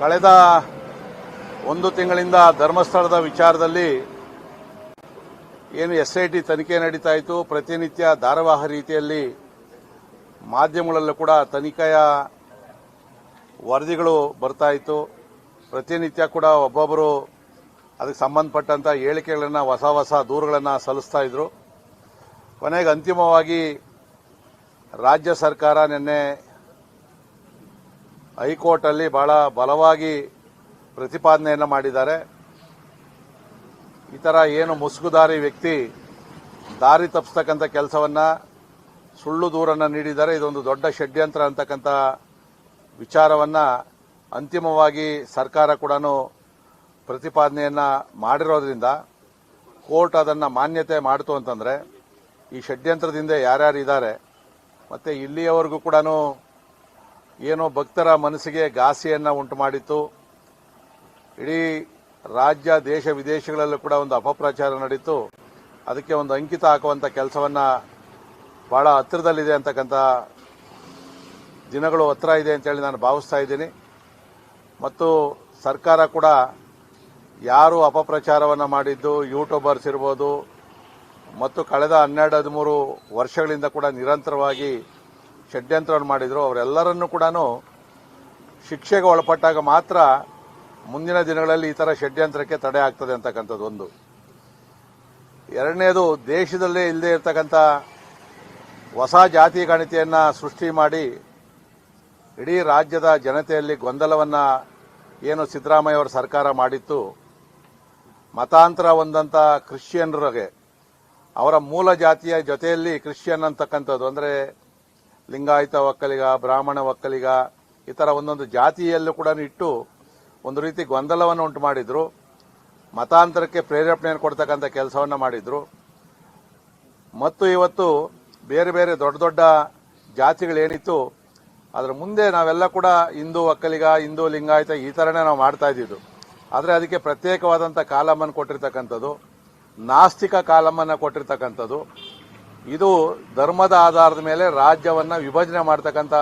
ಕಳೆದ ಒಂದು ತಿಂಗಳಿಂದ ಧರ್ಮಸ್ಥಳದ ವಿಚಾರದಲ್ಲಿ ಏನು ಎಸ್ ಟಿ ತನಿಖೆ ನಡೀತಾ ಇತ್ತು. ಪ್ರತಿನಿತ್ಯ ಧಾರವಾಹ ರೀತಿಯಲ್ಲಿ ಮಾಧ್ಯಮಗಳಲ್ಲೂ ಕೂಡ ತನಿಖೆಯ ವರದಿಗಳು ಬರ್ತಾ ಇತ್ತು. ಪ್ರತಿನಿತ್ಯ ಕೂಡ ಒಬ್ಬೊಬ್ಬರು ಅದಕ್ಕೆ ಸಂಬಂಧಪಟ್ಟಂತ ಹೇಳಿಕೆಗಳನ್ನು, ಹೊಸ ಹೊಸ ದೂರುಗಳನ್ನು ಸಲ್ಲಿಸ್ತಾ ಇದ್ರು. ಕೊನೆಗೆ ಅಂತಿಮವಾಗಿ ರಾಜ್ಯ ಸರ್ಕಾರ ನಿನ್ನೆ ಹೈಕೋರ್ಟ್ ಅಲ್ಲಿ ಬಹಳ ಬಲವಾಗಿ ಪ್ರತಿಪಾದನೆಯನ್ನು ಮಾಡಿದ್ದಾರೆ. ಈ ತರ ಏನು ಮುಸುಗುದಾರಿ ವ್ಯಕ್ತಿ ದಾರಿ ತಪ್ಪಿಸ್ತಕ್ಕಂಥ ಕೆಲಸವನ್ನ ಸುಳ್ಳು ದೂರನ್ನ ನೀಡಿದ್ದಾರೆ. ಇದೊಂದು ದೊಡ್ಡ ಷಡ್ಯಂತ್ರ ಅಂತಕ್ಕಂಥ ವಿಚಾರವನ್ನ ಅಂತಿಮವಾಗಿ ಸರ್ಕಾರ ಕೂಡ ಪ್ರತಿಪಾದನೆಯನ್ನ ಮಾಡಿರೋದ್ರಿಂದ ಕೋರ್ಟ್ ಅದನ್ನ ಮಾನ್ಯತೆ ಮಾಡಿತು ಅಂತಂದ್ರೆ ಈ ಷಡ್ಯಂತ್ರದಿಂದ ಯಾರ್ಯಾರು ಇದ್ದಾರೆ ಮತ್ತೆ ಇಲ್ಲಿಯವರೆಗೂ ಕೂಡ ಏನೋ ಭಕ್ತರ ಮನಸ್ಸಿಗೆ ಘಾಸಿಯನ್ನ ಉಂಟು ಮಾಡಿತ್ತು. ಇಡೀ ರಾಜ್ಯ, ದೇಶ, ವಿದೇಶಗಳಲ್ಲೂ ಕೂಡ ಒಂದು ಅಪಪ್ರಚಾರ ನಡೀತು. ಅದಕ್ಕೆ ಒಂದು ಅಂಕಿತ ಹಾಕುವಂತ ಕೆಲಸವನ್ನ ಬಹಳ ಹತ್ತಿರದಲ್ಲಿದೆ ಅಂತಕ್ಕಂಥ ದಿನಗಳು ಹತ್ರ ಇದೆ ಅಂತೇಳಿ ನಾನು ಭಾವಿಸ್ತಾ ಇದ್ದೀನಿ. ಮತ್ತು ಸರ್ಕಾರ ಕೂಡ ಯಾರು ಅಪಪ್ರಚಾರವನ್ನು ಮಾಡಿದ್ದು, ಯೂಟ್ಯೂಬರ್ಸ್ ಇರ್ಬೋದು, ಮತ್ತು ಕಳೆದ ಹನ್ನೆರಡು, ಹದಿಮೂರು ವರ್ಷಗಳಿಂದ ಕೂಡ ನಿರಂತರವಾಗಿ ಷಡ್ಯಂತ್ರವನ್ನು ಮಾಡಿದ್ರು, ಅವರೆಲ್ಲರನ್ನೂ ಕೂಡ ಶಿಕ್ಷೆಗೆ ಒಳಪಟ್ಟಾಗ ಮಾತ್ರ ಮುಂದಿನ ದಿನಗಳಲ್ಲಿ ಈ ತರ ಷಡ್ಯಂತ್ರಕ್ಕೆ ತಡೆ ಆಗ್ತದೆ ಅಂತಕ್ಕಂಥದ್ದು ಒಂದು. ಎರಡನೇದು, ದೇಶದಲ್ಲೇ ಇಲ್ಲದೆ ಇರತಕ್ಕಂಥ ಹೊಸ ಜಾತಿ ಗಣಿತೆಯನ್ನು ಸೃಷ್ಟಿ ಮಾಡಿ ಇಡೀ ರಾಜ್ಯದ ಜನತೆಯಲ್ಲಿ ಗೊಂದಲವನ್ನ ಏನು ಸಿದ್ದರಾಮಯ್ಯ ಅವರ ಸರ್ಕಾರ ಮಾಡಿತ್ತು, ಮತಾಂತರ ಹೊಂದಂಥ ಕ್ರಿಶ್ಚಿಯನ್ರಿಗೆ, ಅವರ ಮೂಲ ಜಾತಿಯ ಜೊತೆಯಲ್ಲಿ ಕ್ರಿಶ್ಚಿಯನ್ ಅಂತಕ್ಕಂಥದ್ದು, ಅಂದ್ರೆ ಲಿಂಗಾಯತ ಒಕ್ಕಲಿಗ, ಬ್ರಾಹ್ಮಣ ಒಕ್ಕಲಿಗ, ಈ ಥರ ಒಂದೊಂದು ಜಾತಿಯಲ್ಲೂ ಕೂಡ ಇಟ್ಟು ಒಂದು ರೀತಿ ಗೊಂದಲವನ್ನು ಉಂಟು ಮಾಡಿದ್ರು. ಮತಾಂತರಕ್ಕೆ ಪ್ರೇರೇಪಣೆಯನ್ನು ಕೊಡ್ತಕ್ಕಂಥ ಕೆಲಸವನ್ನ ಮಾಡಿದ್ರು. ಮತ್ತು ಇವತ್ತು ಬೇರೆ ಬೇರೆ ದೊಡ್ಡ ದೊಡ್ಡ ಜಾತಿಗಳೇನಿತ್ತು, ಅದರ ಮುಂದೆ ನಾವೆಲ್ಲ ಕೂಡ ಹಿಂದೂ ಒಕ್ಕಲಿಗ, ಹಿಂದೂ ಲಿಂಗಾಯತ ಈ ತರನೇ ನಾವು ಮಾಡ್ತಾ ಇದ್ದಿದ್ದು. ಆದರೆ ಅದಕ್ಕೆ ಪ್ರತ್ಯೇಕವಾದಂಥ ಕಾಲಮನ್ನು ಕೊಟ್ಟಿರ್ತಕ್ಕಂಥದ್ದು, ನಾಸ್ತಿಕ ಕಾಲಮನ್ನು ಕೊಟ್ಟಿರ್ತಕ್ಕಂಥದ್ದು. ಇದು ಧರ್ಮದ ಆಧಾರದ ಮೇಲೆ ರಾಜ್ಯವನ್ನ ವಿಭಜನೆ ಮಾಡ್ತಕ್ಕಂಥ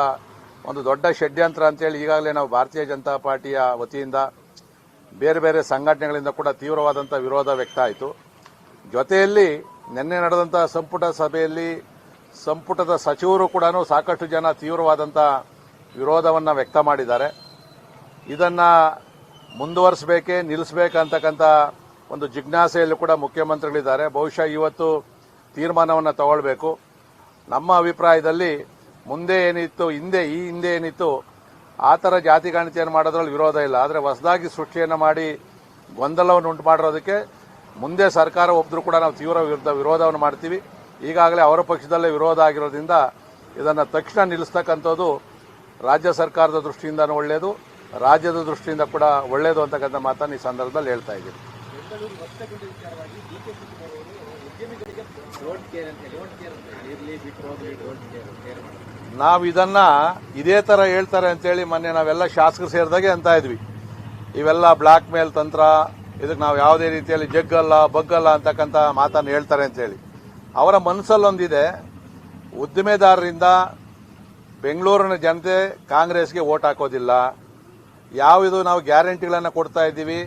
ಒಂದು ದೊಡ್ಡ ಷಡ್ಯಂತ್ರ ಅಂತೇಳಿ ಈಗಾಗಲೇ ನಾವು ಭಾರತೀಯ ಜನತಾ ಪಾರ್ಟಿಯ ವತಿಯಿಂದ ಬೇರೆ ಬೇರೆ ಸಂಘಟನೆಗಳಿಂದ ಕೂಡ ತೀವ್ರವಾದಂಥ ವಿರೋಧ ವ್ಯಕ್ತ ಆಯಿತು. ಜೊತೆಯಲ್ಲಿ ನಿನ್ನೆ ನಡೆದಂಥ ಸಂಪುಟ ಸಭೆಯಲ್ಲಿ ಸಂಪುಟದ ಸಚಿವರು ಕೂಡ ಸಾಕಷ್ಟು ಜನ ತೀವ್ರವಾದಂಥ ವಿರೋಧವನ್ನು ವ್ಯಕ್ತ ಮಾಡಿದ್ದಾರೆ. ಇದನ್ನ ಮುಂದುವರಿಸಬೇಕೇ ನಿಲ್ಲಿಸಬೇಕಂತಕ್ಕಂಥ ಒಂದು ಜಿಜ್ಞಾಸೆಯಲ್ಲೂ ಕೂಡ ಮುಖ್ಯಮಂತ್ರಿಗಳಿದ್ದಾರೆ. ಬಹುಶಃ ಇವತ್ತು ತೀರ್ಮಾನವನ್ನು ತಗೊಳ್ಬೇಕು. ನಮ್ಮ ಅಭಿಪ್ರಾಯದಲ್ಲಿ ಮುಂದೆ ಏನಿತ್ತು, ಹಿಂದೆ, ಈ ಹಿಂದೆ ಏನಿತ್ತು, ಆ ಥರ ಜಾತಿ ಗಣತಿಯನ್ನು ಮಾಡೋದ್ರಲ್ಲಿ ವಿರೋಧ ಇಲ್ಲ. ಆದರೆ ಹೊಸದಾಗಿ ಸೃಷ್ಟಿಯನ್ನು ಮಾಡಿ ಗೊಂದಲವನ್ನು ಉಂಟು ಮಾಡಿರೋದಕ್ಕೆ ಮುಂದೆ ಸರ್ಕಾರ ಒಬ್ಬರು ಕೂಡ ನಾವು ತೀವ್ರ ವಿರುದ್ಧ ವಿರೋಧವನ್ನು ಮಾಡ್ತೀವಿ. ಈಗಾಗಲೇ ಅವರ ಪಕ್ಷದಲ್ಲೇ ವಿರೋಧ ಆಗಿರೋದ್ರಿಂದ ಇದನ್ನು ತಕ್ಷಣ ನಿಲ್ಲಿಸ್ತಕ್ಕಂಥದ್ದು ರಾಜ್ಯ ಸರ್ಕಾರದ ದೃಷ್ಟಿಯಿಂದನೂ ಒಳ್ಳೆಯದು ರಾಜ್ಯದ ದೃಷ್ಟಿಯಿಂದ ಕೂಡ ಒಳ್ಳೆಯದು ಅಂತಕ್ಕಂಥ ಮಾತನ್ನು ಈ ಸಂದರ್ಭದಲ್ಲಿ ಹೇಳ್ತಾ ಇದ್ದೀನಿ. ನಾವು ಇದನ್ನ ಇದೇ ತರ ಹೇಳ್ತಾರೆ ಅಂತೇಳಿ ಮೊನ್ನೆ ನಾವೆಲ್ಲ ಶಾಸಕರು ಸೇರಿದಾಗೆ ಅಂತ ಇದ್ವಿ. ಇವೆಲ್ಲ ಬ್ಲಾಕ್ ಮೇಲ್ ತಂತ್ರ ಇದಕ್ಕೆ ನಾವು ಯಾವುದೇ ರೀತಿಯಲ್ಲಿ ಜಗ್ಗಲ್ಲ, ಬಗ್ಗಲ್ಲ ಅಂತಕ್ಕಂಥ ಮಾತನ್ನು ಹೇಳ್ತಾರೆ ಅಂತೇಳಿ. ಅವರ ಮನಸ್ಸಲ್ಲೊಂದಿದೆ ಉದ್ದಿಮೆದಾರರಿಂದ ಬೆಂಗಳೂರಿನ ಜನತೆ ಕಾಂಗ್ರೆಸ್ಗೆ ಓಟ್ ಹಾಕೋದಿಲ್ಲ. ಯಾವಿದು ನಾವು ಗ್ಯಾರಂಟಿಗಳನ್ನು ಕೊಡ್ತಾ ಇದ್ದೀವಿ.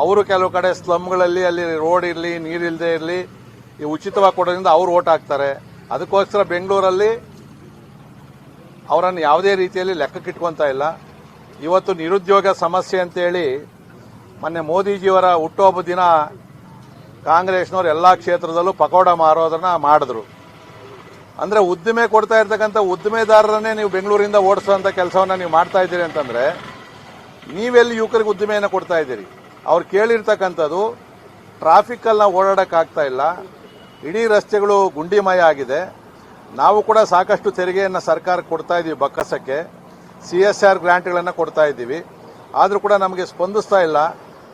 ಅವರು ಕೆಲವು ಕಡೆ ಸ್ಲಮ್ಗಳಲ್ಲಿ ಅಲ್ಲಿ ರೋಡ್ ಇರಲಿ ನೀರಿಲ್ಲದೆ ಇರಲಿ ಈ ಉಚಿತವಾಗಿ ಕೊಡೋದ್ರಿಂದ ಅವ್ರು ಓಟ್ ಹಾಕ್ತಾರೆ. ಅದಕ್ಕೋಸ್ಕರ ಬೆಂಗಳೂರಲ್ಲಿ ಅವರನ್ನು ಯಾವುದೇ ರೀತಿಯಲ್ಲಿ ಲೆಕ್ಕಕ್ಕಿಟ್ಕೊಂತ ಇಲ್ಲ. ಇವತ್ತು ನಿರುದ್ಯೋಗ ಸಮಸ್ಯೆ ಅಂತೇಳಿ ಮೊನ್ನೆ ಮೋದಿಜಿಯವರ ಹುಟ್ಟುಹಬ್ಬ ದಿನ ಕಾಂಗ್ರೆಸ್ನವರು ಎಲ್ಲಾ ಕ್ಷೇತ್ರದಲ್ಲೂ ಪಕೋಡ ಮಾರೋದನ್ನ ಮಾಡಿದ್ರು. ಅಂದ್ರೆ ಉದ್ದಿಮೆ ಕೊಡ್ತಾ ಇರ್ತಕ್ಕಂಥ ಉದ್ದಿಮೆದಾರರನ್ನೇ ನೀವು ಬೆಂಗಳೂರಿಂದ ಓಡಿಸುವಂತ ಕೆಲಸವನ್ನ ನೀವು ಮಾಡ್ತಾ ಇದ್ದೀರಿ ಅಂತಂದ್ರೆ ನೀವೆಲ್ಲಿ ಯುವಕರಿಗೆ ಉದ್ದಿಮೆಯನ್ನು ಕೊಡ್ತಾ ಇದ್ದೀರಿ? ಅವ್ರು ಕೇಳಿರ್ತಕ್ಕಂಥದ್ದು ಟ್ರಾಫಿಕ್ ಅಲ್ಲಿ ನಾವು ಓಡಾಡೋಕ್ಕಾಗ್ತಾ ಇಲ್ಲ. ಇಡೀ ರಸ್ತೆಗಳು ಗುಂಡಿಮಯ ಆಗಿದೆ. ನಾವು ಕೂಡ ಸಾಕಷ್ಟು ತೆರಿಗೆಯನ್ನು ಸರ್ಕಾರ ಕೊಡ್ತಾ ಇದ್ದೀವಿ ಬಕ್ಕಸಕ್ಕೆ. ಸಿ ಎಸ್ ಆರ್ ಗ್ರಾಂಟ್ಗಳನ್ನು ಕೊಡ್ತಾ ಇದ್ದೀವಿ ಆದರೂ ಕೂಡ ನಮಗೆ ಸ್ಪಂದಿಸ್ತಾ ಇಲ್ಲ.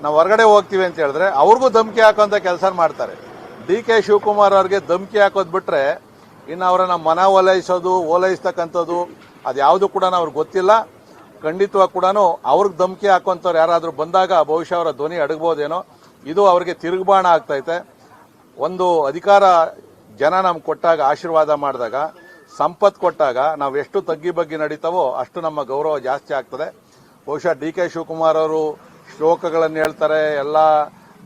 ನಾವು ಹೊರಗಡೆ ಹೋಗ್ತೀವಿ ಅಂತ ಹೇಳಿದ್ರೆ ಅವ್ರಿಗೂ ಧಮಕಿ ಹಾಕೋಂಥ ಕೆಲಸ ಮಾಡ್ತಾರೆ. ಡಿ ಕೆ ಶಿವಕುಮಾರ್ ಅವ್ರಿಗೆ ಧಮಕಿ ಹಾಕೋದು ಬಿಟ್ಟರೆ ಇನ್ನು ಅವರನ್ನ ಮನ ಓಲೈಸೋದು ಓಲೈಸ್ತಕ್ಕಂಥದ್ದು ಅದ್ಯಾವುದು ಕೂಡ ಅವ್ರಿಗೆ ಗೊತ್ತಿಲ್ಲ. ಖಂಡಿತವಾಗಿ ಕೂಡ ಅವ್ರಿಗೆ ಧಮಕಿ ಹಾಕೋಂಥವ್ರು ಯಾರಾದರೂ ಬಂದಾಗ ಬಹುಶಃ ಅವರ ಧ್ವನಿ ಅಡಗ್ಬೋದೇನೋ. ಇದು ಅವರಿಗೆ ತಿರುಗುಬಾಣ ಆಗ್ತೈತೆ. ಒಂದು ಅಧಿಕಾರ ಜನ ನಮ್ಗೆ ಕೊಟ್ಟಾಗ ಆಶೀರ್ವಾದ ಮಾಡಿದಾಗ ಸಂಪತ್ ಕೊಟ್ಟಾಗ ನಾವು ಎಷ್ಟು ತಗ್ಗಿ ಬಗ್ಗಿ ನಡೀತಾವೋ ಅಷ್ಟು ನಮ್ಮ ಗೌರವ ಜಾಸ್ತಿ ಆಗ್ತದೆ. ಬಹುಶಃ ಡಿ ಕೆ ಶಿವಕುಮಾರ್ ಅವರು ಶ್ಲೋಕಗಳನ್ನು ಹೇಳ್ತಾರೆ, ಎಲ್ಲ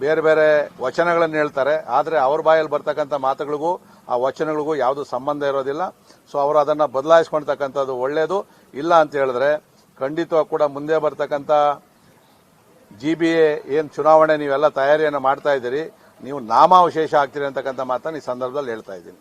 ಬೇರೆ ಬೇರೆ ವಚನಗಳನ್ನು ಹೇಳ್ತಾರೆ, ಆದರೆ ಅವ್ರ ಬಾಯಲ್ಲಿ ಬರ್ತಕ್ಕಂಥ ಮಾತುಗಳಿಗೂ ಆ ವಚನಗಳಿಗೂ ಯಾವುದು ಸಂಬಂಧ ಇರೋದಿಲ್ಲ. ಸೊ ಅವರು ಅದನ್ನು ಬದಲಾಯಿಸ್ಕೊಳ್ತಕ್ಕಂಥದ್ದು ಒಳ್ಳೆಯದು ಇಲ್ಲ ಅಂತ ಹೇಳಿದ್ರೆ ಖಂಡಿತವಾಗಿ ಕೂಡ ಮುಂದೆ ಬರ್ತಕ್ಕಂಥ ಜಿ ಬಿ ಎ ಏನು ಚುನಾವಣೆ ನೀವೆಲ್ಲ ತಯಾರಿಯನ್ನು ಮಾಡ್ತಾ ಇದ್ದೀರಿ ನೀವು ನಾಮಾವಶೇಷ ಆಗ್ತೀರಿ ಅಂತಕ್ಕಂಥ ಮಾತನ್ನು ಈ ಸಂದರ್ಭದಲ್ಲಿ ಹೇಳ್ತಾ ಇದ್ದೀನಿ.